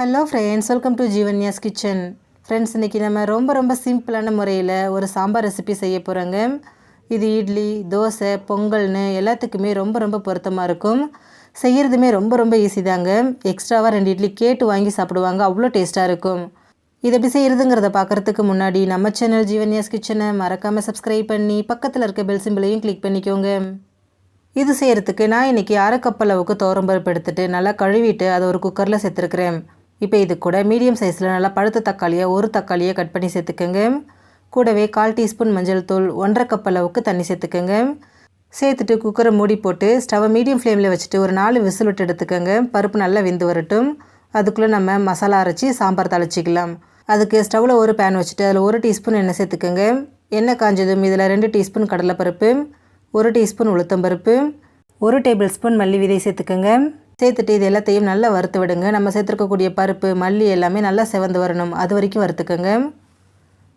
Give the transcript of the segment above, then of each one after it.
Hello friends welcome to Jeevanya's kitchen friends இன்றைக்கி நம்ம ரொம்ப ரொம்ப சிம்பிளான முறையில் ஒரு சாம்பார் ரெசிபி செய்ய போகிறோங்க இது இட்லி தோசை பொங்கல்னு எல்லாத்துக்குமே ரொம்ப ரொம்ப பொருத்தமாக இருக்கும். செய்கிறதுமே ரொம்ப ரொம்ப ஈஸி தாங்க. எக்ஸ்ட்ராவாக ரெண்டு இட்லி கேட்டு வாங்கி சாப்பிடுவாங்க. அவ்வளோ டேஸ்ட்டாக இருக்கும். இதை எப்படி செய்கிறதுங்கிறத பார்க்குறதுக்கு முன்னாடி நம்ம சேனல் ஜீவன்யாஸ் கிச்சனை மறக்காமல் சப்ஸ்கிரைப் பண்ணி பக்கத்தில் இருக்க பெல் சிம்பிளையும் கிளிக் பண்ணிக்கோங்க. இது செய்கிறதுக்கு நான் இன்றைக்கி அரை கப் அளவுக்கு தோரம்பருப்பு எடுத்துகிட்டு நல்லா கழுவிட்டு அதை ஒரு குக்கரில் சேர்த்துருக்குறேன். இப்போ இது கூட மீடியம் சைஸில் நல்லா பழுத்த தக்காளியை ஒரு தக்காளியை கட் பண்ணி சேர்த்துக்கோங்க. கூடவே கால் டீஸ்பூன் மஞ்சள் தூள் ஒன்றரை கப் அளவுக்கு தண்ணி சேர்த்துக்கோங்க. சேர்த்துட்டு குக்கரை மூடி போட்டு ஸ்டவ்வை மீடியம் ஃப்ளேமில் வச்சுட்டு ஒரு நாலு விசில் விட்டு எடுத்துக்கோங்க. பருப்பு நல்லா வெந்து வரட்டும். அதுக்குள்ளே நம்ம மசாலா அரைச்சி சாம்பார் தாளிச்சிக்கலாம். அதுக்கு ஸ்டவ்வில் ஒரு பேன் வச்சுட்டு அதில் ஒரு டீஸ்பூன் எண்ணெய் சேர்த்துக்கோங்க. எண்ணெய் காஞ்சதும் இதில் ரெண்டு டீஸ்பூன் கடலைப்பருப்பு ஒரு டீஸ்பூன் உளுத்தம்பருப்பு ஒரு டேபிள் ஸ்பூன் மல்லி விதை சேர்த்துக்கோங்க. சேர்த்துட்டு இது எல்லாத்தையும் நல்லா வறுத்து விடுங்க. நம்ம சேர்த்துருக்கக்கூடிய பருப்பு மல்லி எல்லாமே நல்லா செவந்து வரணும். அது வரைக்கும் வறுத்துக்கோங்க.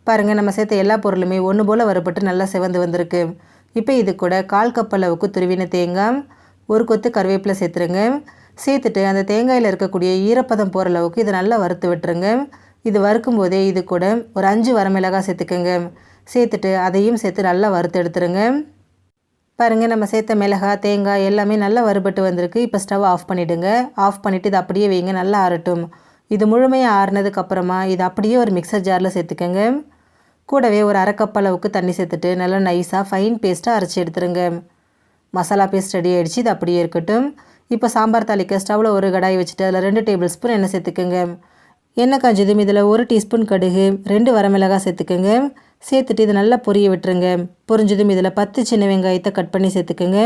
பாருங்கள் நம்ம சேர்த்த எல்லா பொருளுமே ஒன்று போல் வறுபட்டு நல்லா செவந்து வந்திருக்கு. இப்போ இது கூட கால் கப் அளவுக்கு துருவின தேங்காய் ஒரு கொத்து கருவேப்பிலை சேர்த்துருங்க. சேர்த்துட்டு அந்த தேங்காயில் இருக்கக்கூடிய ஈரப்பதம் போகிற அளவுக்கு இதை நல்லா வறுத்து விட்டுருங்க. இது வறுக்கும் போதே இது கூட ஒரு அஞ்சு வரமிளகாய் சேர்த்துக்கோங்க. சேர்த்துட்டு அதையும் சேர்த்து நல்லா வறுத்து எடுத்துருங்க. பாருங்கள் நம்ம சேர்த்த மிளகாய் தேங்காய் எல்லாமே நல்லா வறுபட்டு வந்திருக்கு. இப்போ ஸ்டவ் ஆஃப் பண்ணிவிடுங்க ஆஃப் பண்ணிவிட்டு இது அப்படியே வைங்க நல்லா ஆறட்டும். இது முழுமையாக ஆறுனதுக்கப்புறமா இது அப்படியே ஒரு மிக்சர் ஜாரில் சேர்த்துக்கோங்க. கூடவே ஒரு அரை கப் அளவுக்கு தண்ணி சேர்த்துட்டு நல்லா நைஸாக ஃபைன் பேஸ்ட்டாக அரைச்சி எடுத்துருங்க. மசாலா பேஸ்ட் ரெடி ஆகிடுச்சு இது அப்படியே இருக்கட்டும். இப்போ சாம்பார் தாளிக்க ஸ்டவ்வில் ஒரு கடாய் வச்சுட்டு அதில் ரெண்டு டேபிள் ஸ்பூன் எண்ணெய் சேர்த்துக்கோங்க. எண்ணெய் காஞ்சதும் இதில் ஒரு டீஸ்பூன் கடுகு ரெண்டு வரமிளகாய் சேர்த்துக்கோங்க. சேர்த்துட்டு இதை நல்லா பொரிய விட்டுருங்க. பொரிஞ்சதும் இதில் பத்து சின்ன வெங்காயத்தை கட் பண்ணி சேர்த்துக்குங்க.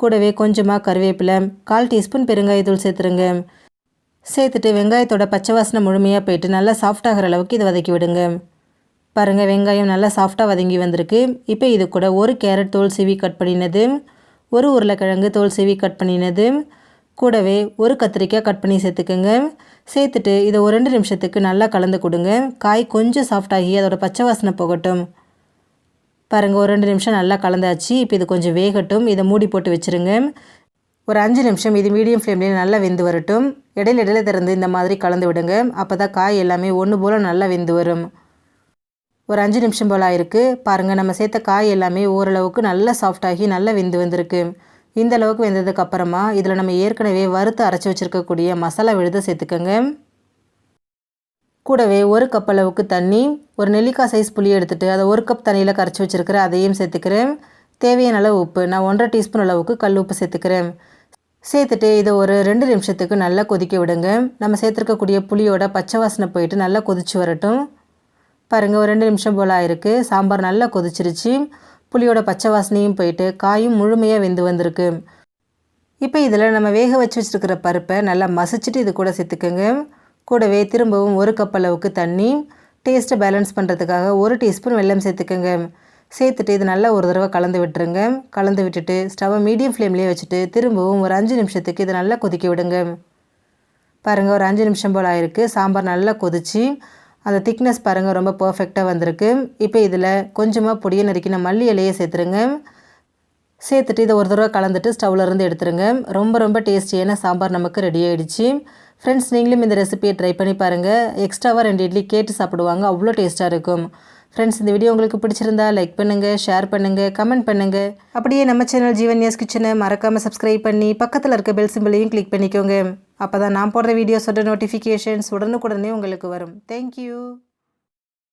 கூடவே கொஞ்சமாக கருவேப்பிலை கால் டீஸ்பூன் பெருங்காயத்தூள் சேர்த்துருங்க. சேர்த்துட்டு வெங்காயத்தோட பச்சை வாசனை முழுமையாக போயிட்டு நல்லா சாஃப்டாகிற அளவுக்கு இதை வதக்கி விடுங்க. பாருங்கள் வெங்காயம் நல்லா சாஃப்டாக வதங்கி வந்திருக்கு. இப்போ இது கூட ஒரு கேரட் தோல் சீவி கட் பண்ணினது ஒரு உருளைக்கிழங்கு தோல் சீவி கட் பண்ணினது கூடவே ஒரு கத்திரிக்காய் கட் பண்ணி சேர்த்துக்கோங்க. சேர்த்துட்டு இதை ஒரு ரெண்டு நிமிஷத்துக்கு நல்லா கலந்து கொடுங்க. காய் கொஞ்சம் சாஃப்டாகி அதோட பச்சை வாசனை போகட்டும். பாருங்கள் ஒரு ரெண்டு நிமிஷம் நல்லா கலந்தாச்சு. இப்போ இது கொஞ்சம் வேகட்டும். இதை மூடி போட்டு வச்சுருங்க. ஒரு அஞ்சு நிமிஷம் இது மீடியம் ஃப்ளேம்லேயே நல்லா வெந்து வரட்டும். இடையில இடையில திறந்து இந்த மாதிரி கலந்து விடுங்க. அப்போ தான் காய் எல்லாமே ஒன்று போல் நல்லா வெந்து வரும். ஒரு அஞ்சு நிமிஷம் போல் ஆயிருக்கு. பாருங்கள் நம்ம சேர்த்த காய் எல்லாமே ஓரளவுக்கு நல்லா சாஃப்டாகி நல்லா வெந்து வந்திருக்கு. இந்த அளவுக்கு வெந்ததுக்கு அப்புறமா இதில் நம்ம ஏற்கனவே வறுத்து அரைச்சி வச்சுருக்கக்கூடிய மசாலா விழுத சேர்த்துக்கோங்க. கூடவே ஒரு கப் அளவுக்கு தண்ணி ஒரு நெல்லிக்காய் சைஸ் புளி எடுத்துகிட்டு அதை ஒரு கப் தண்ணியில் கரைச்சி வச்சுருக்கிறேன் அதையும் சேர்த்துக்கிறேன். தேவையான அளவு உப்பு நான் ஒன்றரை டீஸ்பூன் அளவுக்கு கல் உப்பு சேர்த்துக்கிறேன். சேர்த்துட்டு இதை ஒரு ரெண்டு நிமிஷத்துக்கு நல்லா கொதிக்க விடுங்க. நம்ம சேர்த்துருக்கக்கூடிய புளியோட பச்சை வாசனை போயிட்டு நல்லா கொதிச்சு வரட்டும். பாருங்கள் ஒரு ரெண்டு நிமிஷம் போல் ஆயிருக்கு. சாம்பார் நல்லா கொதிச்சிருச்சு. புளியோட பச்சை வாசனையும் போயிட்டு காயும் முழுமையாக வெந்து வந்திருக்கு. இப்போ இதில் நம்ம வேக வச்சு வச்சுருக்கிற பருப்பை நல்லா மசிச்சுட்டு இது கூட சேர்த்துக்கோங்க. கூடவே திரும்பவும் ஒரு கப் அளவுக்கு தண்ணி டேஸ்ட்டை பேலன்ஸ் பண்ணுறதுக்காக ஒரு டீஸ்பூன் வெல்லம் சேர்த்துக்கோங்க. சேர்த்துட்டு இது நல்லா ஒரு தடவை கலந்து விட்டுருங்க. கலந்து விட்டுட்டு ஸ்டவ்வை மீடியம் ஃப்ளேம்லேயே வச்சுட்டு திரும்பவும் ஒரு அஞ்சு நிமிஷத்துக்கு இதை நல்லா கொதிக்க விடுங்க. பாருங்கள் ஒரு அஞ்சு நிமிஷம் போல் ஆயிருக்கு. சாம்பார் நல்லா கொதிச்சு அந்த திக்னஸ் பாருங்கள் ரொம்ப பர்ஃபெக்டாக வந்திருக்கு. இப்போ இதில் கொஞ்சமாக பொடியை நறுக்கின மல்லி இலையை சேர்த்துருங்க. சேர்த்துட்டு இதை ஒரு தடவை கலந்துட்டு ஸ்டவ்வில் இருந்து எடுத்துருங்க. ரொம்ப ரொம்ப டேஸ்டியான சாம்பார் நமக்கு ரெடி ஆகிடுச்சு ஃப்ரெண்ட்ஸ் நீங்களும் இந்த ரெசிபியை ட்ரை பண்ணி பாருங்கள் எக்ஸ்ட்ராவாக ரெண்டு இட்லி கேட்டு சாப்பிடுவாங்க. அவ்வளோ டேஸ்ட்டாக இருக்கும். ஃப்ரெண்ட்ஸ் இந்த வீடியோ உங்களுக்கு பிடிச்சிருந்தா லைக் பண்ணுங்கள் ஷேர் பண்ணுங்கள் கமெண்ட் பண்ணுங்கள் அப்படியே நம்ம சேனல் ஜீவன் யஸ் கிச்சனை மறக்காமல் சப்ஸ்கிரைப் பண்ணி பக்கத்தில் இருக்க பெல் சிம்பிளையும் கிளிக் பண்ணிக்கோங்க. அப்போ தான் நான் போடுற வீடியோஸோட நோட்டிஃபிகேஷன்ஸ் உடனுக்குடனே உங்களுக்கு வரும். தேங்க்யூ